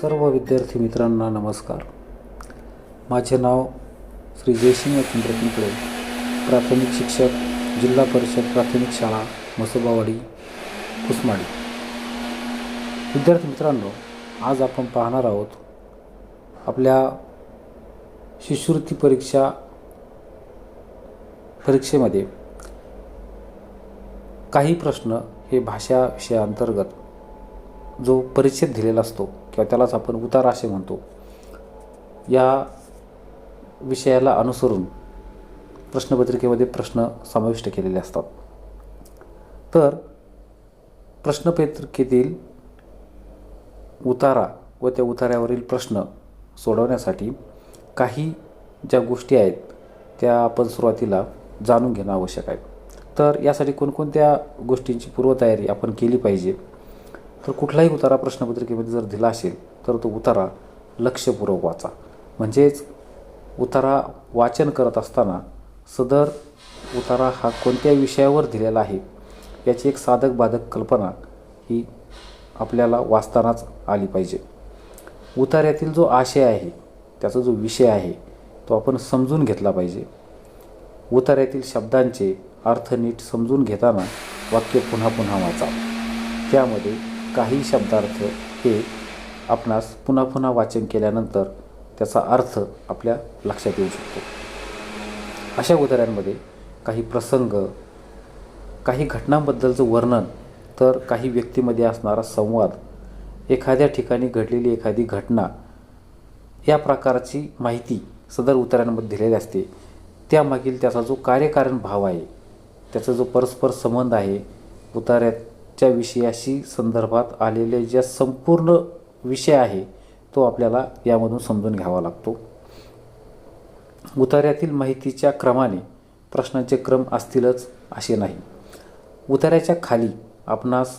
सर्व विद्यार्थी मित्रांना नमस्कार. माझे नाव श्री जयसिंह चंद्रकिंकडे प्राथमिक शिक्षक जिल्हा परिषद प्राथमिक शाळा मसोबावाडी कुसमाडी. विद्यार्थी मित्रांनो आज आपण पाहणार आहोत आपल्या शिष्यवृत्ती परीक्षा परीक्षेमध्ये काही प्रश्न हे भाषा विषयाअंतर्गत जो परिच्छेद दिलेला असतो किंवा त्यालाच आपण उतार असे म्हणतो या विषयाला अनुसरून प्रश्नपत्रिकेमध्ये प्रश्न समाविष्ट केलेले असतात. तर प्रश्नपत्रिकेतील उतारा व त्या उतार्यावरील प्रश्न सोडवण्यासाठी काही ज्या गोष्टी आहेत त्या आपण सुरुवातीला जाणून घेणं आवश्यक आहे. तर यासाठी कोणकोणत्या गोष्टींची पूर्वतयारी आपण केली पाहिजे तर कुठलाही उतारा प्रश्नपत्रिकेमध्ये जर दिला असेल तर तो उतारा लक्षपूर्वक वाचा. म्हणजेच उतारा वाचन करत असताना सदर उतारा हा कोणत्या विषयावर दिलेला आहे याची एक साधक बाधक कल्पना ही आपल्याला वाचतानाच आली पाहिजे. उतार्यातील जो आशय आहे त्याचा जो विषय आहे तो आपण समजून घेतला पाहिजे. उतार्यातील शब्दांचे अर्थ नीट समजून घेताना वाक्य पुन्हा पुन्हा वाचा. त्यामध्ये काही शब्दार्थ हे आपणास पुन्हा पुन्हा वाचन केल्यानंतर त्याचा अर्थ आपल्या लक्षात येऊ शकतो. अशा उदाहरणांमध्ये काही प्रसंग काही घटनांबद्दलचं वर्णन तर काही व्यक्तीमध्ये असणारा संवाद एखाद्या ठिकाणी घडलेली एखादी घटना या प्रकारची माहिती सदर उतारांमध्ये दिलेली असते. त्यामागील त्याचा जो कार्यकारण भाव आहे त्याचा जो परस्पर संबंध आहे उतार्यात च्या विषयाशी संदर्भात आलेले ज्या संपूर्ण विषय आहे तो आपल्याला यामधून समजून घ्यावा लागतो. उतार्यातील माहितीच्या क्रमाने प्रश्नांचे क्रम असतीलच असे नाही. उतार्याच्या खाली आपणास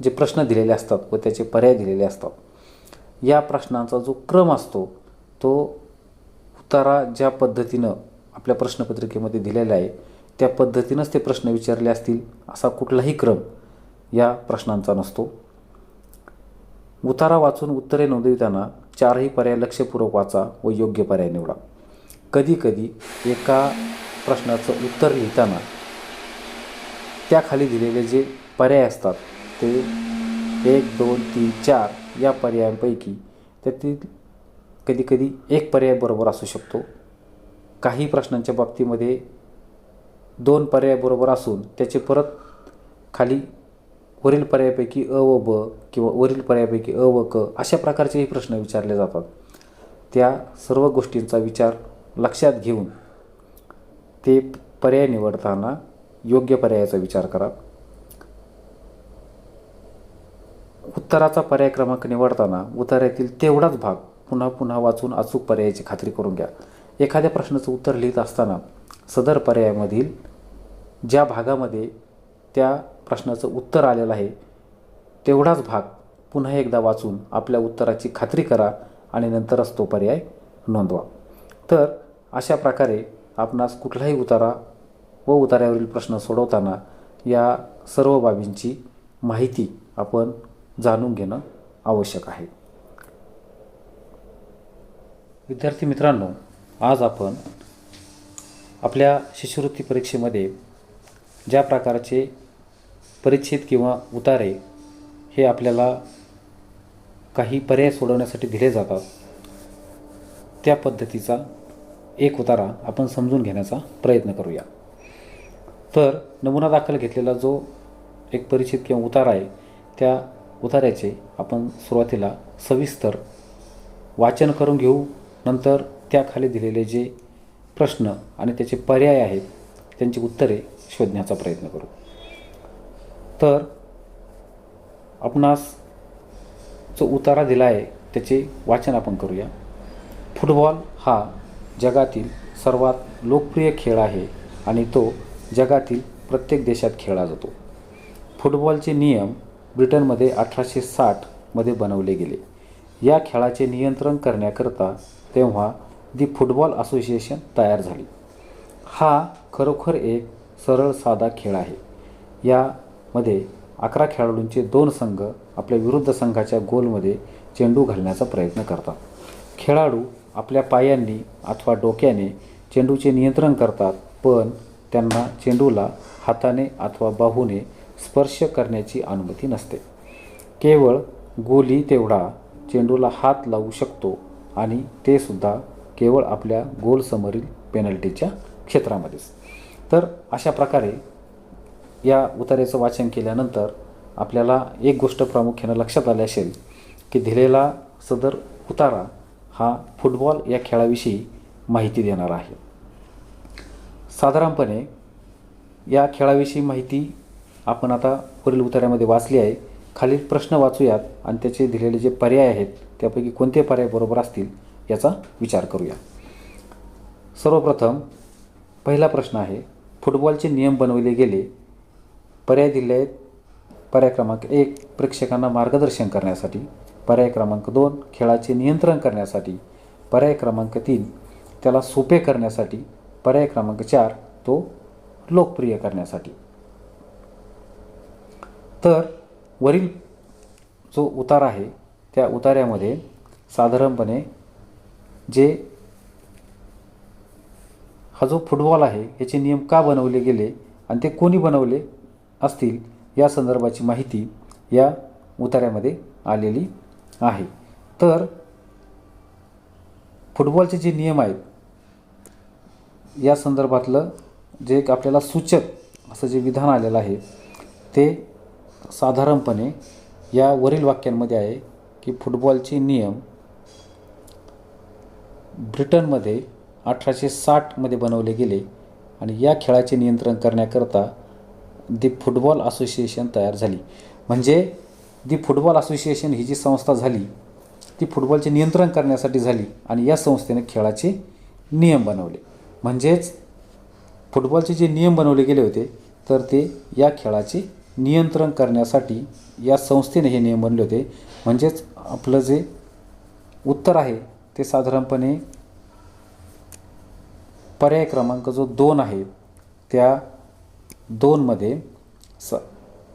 जे प्रश्न दिलेले असतात व त्याचे पर्याय दिलेले असतात या प्रश्नांचा जो क्रम असतो तो उतारा ज्या पद्धतीनं आपल्या प्रश्नपत्रिकेमध्ये दिलेला आहे त्या पद्धतीनंच ते प्रश्न विचारले असतील असा कुठलाही क्रम या प्रश्नांचा नसतो. उतारा वाचून उत्तरे नोंदविताना चारही पर्याय लक्षपूर्वक वाचा व योग्य पर्याय निवडा. कधीकधी एका प्रश्नाचं उत्तर लिहिताना त्याखाली दिलेले जे पर्याय असतात ते एक दोन तीन चार या पर्यायांपैकी त्यातील कधीकधी एक पर्याय बरोबर असू शकतो. काही प्रश्नांच्या बाबतीमध्ये दोन पर्याय बरोबर असून त्याचे परत खाली वरील पर्यायापैकी अ व ब किंवा वरील पर्यायापैकी अ व क अशा प्रकारचेही प्रश्न विचारले जातात. त्या सर्व गोष्टींचा विचार लक्षात घेऊन ते पर्याय निवडताना योग्य पर्यायाचा विचार करा. उत्तराचा पर्याय क्रमांक निवडताना उतार्यातील तेवढाच भाग पुन्हा पुन्हा वाचून अचूक पर्यायाची खात्री करून घ्या. एखाद्या प्रश्नाचं उत्तर लिहित असताना सदर पर्यायामधील ज्या भागामध्ये त्या प्रश्नाचं उत्तर आलेलं आहे. तेवढाच भाग पुन्हा एकदा वाचून आपल्या उत्तराची खात्री करा आणि नंतरच तो पर्याय नोंदवा. तर अशा प्रकारे आपणास कुठलाही उतारा व उतार्यावरील प्रश्न सोडवताना या सर्व बाबींची माहिती आपण जाणून घेणं आवश्यक आहे. विद्यार्थी मित्रांनो आज आपण आपल्या शिष्यवृत्ती परीक्षेमध्ये ज्या प्रकारचे परिच्छेद किंवा उतारे हे आपल्याला काही पर्याय सोडवण्यासाठी दिले जातात त्या पद्धतीचा एक उतारा आपण समजून घेण्याचा प्रयत्न करूया. तर नमुना दाखल घेतलेला जो एक परिच्छेद किंवा उतारा आहे त्या उतार्याचे आपण सुरुवातीला सविस्तर वाचन करून घेऊ. नंतर त्याखाली दिलेले जे प्रश्न आणि त्याचे पर्याय आहेत त्यांची उत्तरे शोधण्याचा प्रयत्न करू. तर आपणास जो उतारा दिला आहे त्याचे वाचन आपण करूया. फुटबॉल हा जगातील सर्वात लोकप्रिय खेळ आहे आणि तो जगातील प्रत्येक देशात खेळला जातो. फुटबॉलचे नियम ब्रिटनमध्ये अठराशे साठमध्ये बनवले गेले. या खेळाचे नियंत्रण करण्याकरता तेव्हा दी फुटबॉल असोसिएशन तयार झाली. हा खरोखर एक सरळ साधा खेळ आहे. यामध्ये अकरा खेळाडूंचे दोन संघ आपल्या विरुद्ध संघाच्या गोलमध्ये चेंडू घालण्याचा प्रयत्न करतात. खेळाडू आपल्या पायांनी अथवा डोक्याने चेंडूचे नियंत्रण करतात पण त्यांना चेंडूला हाताने अथवा बाहूने स्पर्श करण्याची अनुमती नसते. केवळ गोली तेवढा चेंडूला हात लावू शकतो आणि ते सुद्धा केवळ आपल्या गोलसमोरील पेनल्टीच्या क्षेत्रामध्येच. तर अशा प्रकारे या उतारेचं वाचन केल्यानंतर आपल्याला एक गोष्ट प्रामुख्यानं लक्षात आली असेल की दिलेला सदर उतारा हा फुटबॉल या खेळाविषयी माहिती देणारा आहे. साधारणपणे या खेळाविषयी माहिती आपण आता वरील उतार्यामध्ये वाचली आहे. खालील प्रश्न वाचूयात आणि त्याचे दिलेले जे पर्याय आहेत त्यापैकी कोणते पर्याय बरोबर असतील याचा विचार करूया. सर्वप्रथम पहिला प्रश्न आहे फुटबॉलचे नियम बनवले गेले. पर्याय दिले आहेत. पर्याय क्रमांक एक प्रेक्षकांना मार्गदर्शन करण्यासाठी. पर्याय क्रमांक दोन खेळाचे नियंत्रण करण्यासाठी. पर्याय क्रमांक तीन त्याला सोपे करण्यासाठी. पर्याय क्रमांक चार तो लोकप्रिय करण्यासाठी. तर वरील जो उतार आहे त्या उतार्यामध्ये साधारणपणे जे हा जो फुटबॉल आहे याचे नियम का बनवले गेले आणि ते कोणी बनवले असतील या संदर्भाची माहिती या उतार्यामध्ये आलेली आहे. तर फुटबॉलचे जे नियम आहेत या संदर्भातलं जे एक आपल्याला सूचक असं जे विधान आलेलं आहे ते साधारणपणे या वरील वाक्यांमध्ये आहे की फुटबॉलचे नियम ब्रिटनमध्ये अठराशे साठमध्ये बनवले गेले आणि या खेळाचे नियंत्रण करण्याकरता दी फुटबॉल असोसिएशन तयार झाली. म्हणजे दी फुटबॉल असोसिएशन ही जी संस्था झाली ती फुटबॉलचे नियंत्रण करण्यासाठी झाली आणि या संस्थेने खेळाचे नियम बनवले. म्हणजेच फुटबॉलचे जे नियम बनवले गेले होते तर ते या खेळाचे नियंत्रण करण्यासाठी या संस्थेने हे नियम बनले होते. म्हणजेच आपलं जे उत्तर आहे ते साधारणपणे पर्याय क्रमांक जो दोन आहे त्या दोनमध्ये स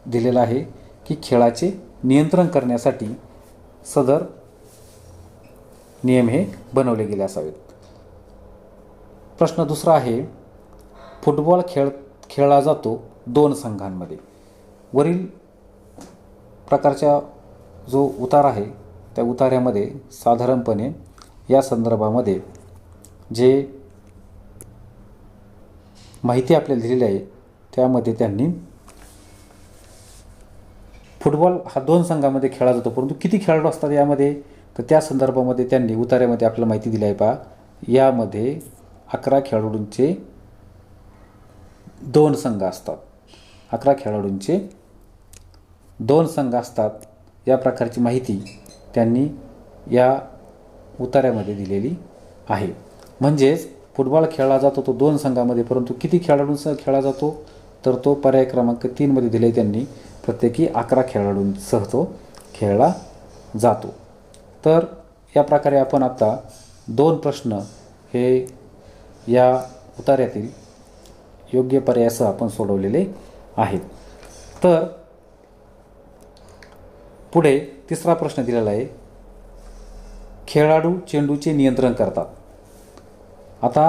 दिलेला आहे की खेळाचे नियंत्रण करण्यासाठी सदर नियम हे बनवले गेले असावेत. प्रश्न दुसरा आहे फुटबॉल खेळ खेळला जातो दोन संघांमध्ये. वरील प्रकारच्या जो उतार आहे त्या उतार्यामध्ये साधारणपणे या संदर्भामध्ये जे माहिती आपल्याला दिलेली आहे. त्यामध्ये त्यांनी फुटबॉल हा दोन संघामध्ये खेळला जातो परंतु किती खेळाडू असतात यामध्ये? तर त्या संदर्भामध्ये त्यांनी उतार्यामध्ये आपल्याला माहिती दिली आहे पहा. यामध्ये अकरा खेळाडूंचे दोन संघ असतात. अकरा खेळाडूंचे दोन संघ असतात. या प्रकारची माहिती त्यांनी या उतार्यामध्ये दिलेली आहे. म्हणजेच फुटबॉल खेळला जातो तो दोन संघामध्ये परंतु किती खेळाडूंसह खेळला जातो तर तो पर्याय क्रमांक तीनमध्ये दिले त्यांनी. प्रत्येकी अकरा खेळाडूंसह तो खेळला जातो. तर या प्रकारे आपण आता दोन प्रश्न हे या उतार्यातील योग्य पर्यायासह आपण सोडवलेले आहेत. तर पुढे तिसरा प्रश्न दिलेला आहे. खेळाडू चेंडूचे नियंत्रण करतात. आता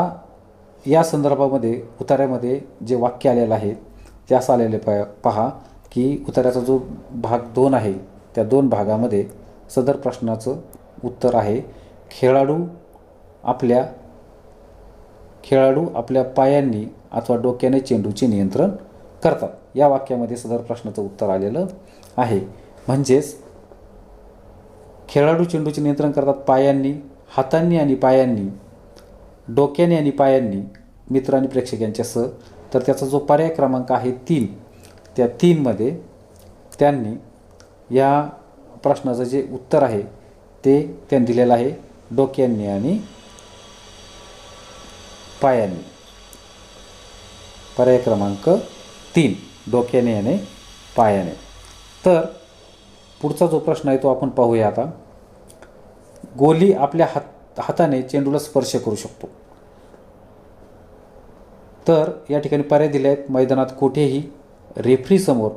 या संदर्भामध्ये उतार्यामध्ये जे वाक्य आलेलं आहे ते असं आलेले प पहा की उतार्याचा जो भाग दोन आहे त्या दोन भागामध्ये सदर प्रश्नाचं उत्तर आहे खेळाडू आपल्या खेळाडू आपल्या पायांनी अथवा डोक्याने चेंडूचे नियंत्रण करतात. या वाक्यामध्ये सदर प्रश्नाचं उत्तर आलेलं आहे. म्हणजेच खेळाडू चेंडूचे नियंत्रण करतात पायांनी हातांनी आणि पायांनी. डोक्याने आणि पायांनी मित्र आणि प्रेक्षकांच्यासह तर त्याचा जो पर्याय क्रमांक आहे तीन. त्या तीनमध्ये त्यांनी या प्रश्नाचं जे उत्तर आहे ते त्यांनी दिलेलं आहे डोक्यांनी आणि पायांनी. पर्याय क्रमांक तीन. डोक्याने आणि पायाने. तर पुढचा जो प्रश्न आहे तो आपण पाहूया आता. गोली आपल्या हात हाताने चेंडूला स्पर्श करू शकतो. तर या ठिकाणी पर्याय दिले आहेत. मैदानात कुठेही रेफरीसमोर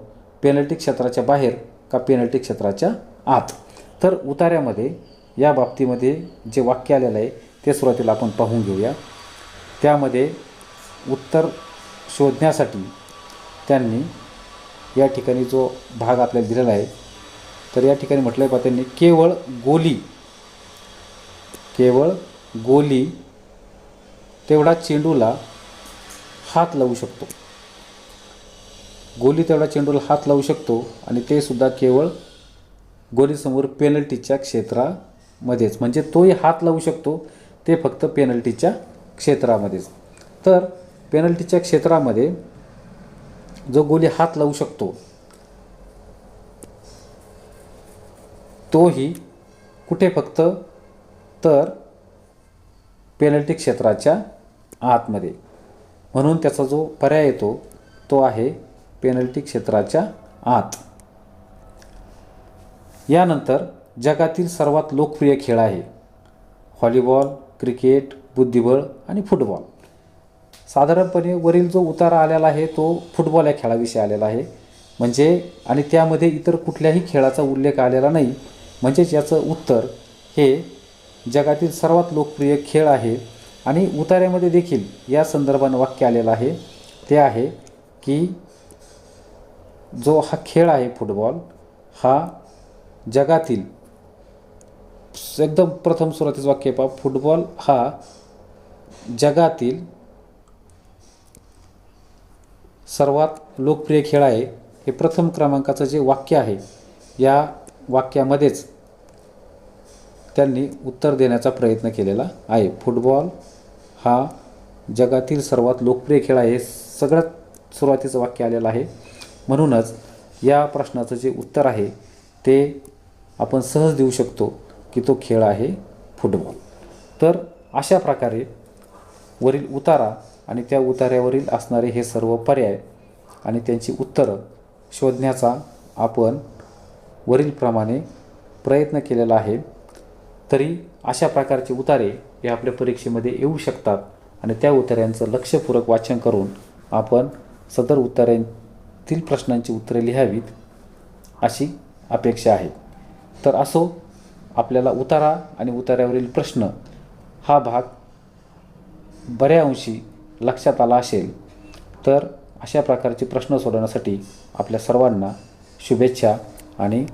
पेनल्टी क्षेत्राच्या बाहेर का पेनल्टी क्षेत्राच्या आत. तर उतार्यामध्ये या बाबतीमध्ये जे वाक्य आलेलं आहे ते सुरुवातीला आपण पाहून घेऊया. त्यामध्ये उत्तर शोधण्यासाठी त्यांनी या ठिकाणी जो भाग आपल्याला दिलेला आहे तर या ठिकाणी म्हटलं आहे बा त्यांनी केवळ गोली केवळ गोली तेवढा चेंडूला हात लावू शकतो. गोली तेवढा चेंडूला हात लावू शकतो आणि ते सुद्धा केवळ गोलीसमोर पेनल्टीच्या क्षेत्रामध्येच. म्हणजे तोही हात लावू शकतो ते फक्त पेनल्टीच्या क्षेत्रामध्येच. तर पेनल्टीच्या क्षेत्रामध्ये जो गोली हात लावू शकतो तोही कुठे फक्त तर पेनल्टी क्षेत्राच्या आतमध्ये. म्हणून त्याचा जो पर्याय येतो तो आहे पेनल्टी क्षेत्राच्या आत. यानंतर जगातील सर्वात लोकप्रिय खेळ आहे व्हॉलीबॉल क्रिकेट बुद्धिबळ आणि फुटबॉल. साधारणपणे वरील जो उतारा आलेला आहे तो फुटबॉल या खेळाविषयी आलेला आहे. म्हणजे आणि त्यामध्ये इतर कुठल्याही खेळाचा उल्लेख आलेला नाही. म्हणजेच याचं उत्तर हे जगातील सर्वात लोकप्रिय खेळ आहे आणि उतार्यामध्ये देखील या संदर्भानं वाक्य आलेलं आहे. ते आहे की जो हा खेळ आहे फुटबॉल हा जगातील एकदम प्रथम सुरुवातीचं वाक्य पहा फुटबॉल हा जगातील सर्वात लोकप्रिय खेळ आहे. हे प्रथम क्रमांकाचं जे वाक्य आहे या वाक्यामध्येच त्यांनी उत्तर देण्याचा प्रयत्न केलेला आहे. फुटबॉल हा जगातील सर्वात लोकप्रिय खेळ आहे हे सगळ्यात सुरुवातीचं वाक्य आलेलं आहे. म्हणूनच या प्रश्नाचं जे उत्तर आहे ते आपण सहज देऊ शकतो की तो खेळ आहे फुटबॉल. तर अशा प्रकारे वरील उतारा आणि त्या उतार्यावरील असणारे हे सर्व पर्याय आणि त्यांची उत्तरं शोधण्याचा आपण वरीलप्रमाणे प्रयत्न केलेला आहे. तरी अशा प्रकारचे उतारे हे आपल्या परीक्षेमध्ये येऊ शकतात. आणि त्या उतार्यांचं लक्षपूरक वाचन करून आपण सदर उत्तरांतील प्रश्नांची उत्तरे लिहावीत अशी अपेक्षा आहे. तर असो आपल्याला उतारा आणि उतार्यावरील प्रश्न हा भाग बऱ्या अंशी लक्षात आला असेल तर अशा प्रकारचे प्रश्न सोडवण्यासाठी आपल्या सर्वांना शुभेच्छा आणि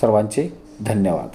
सर्वांचे धन्यवाद.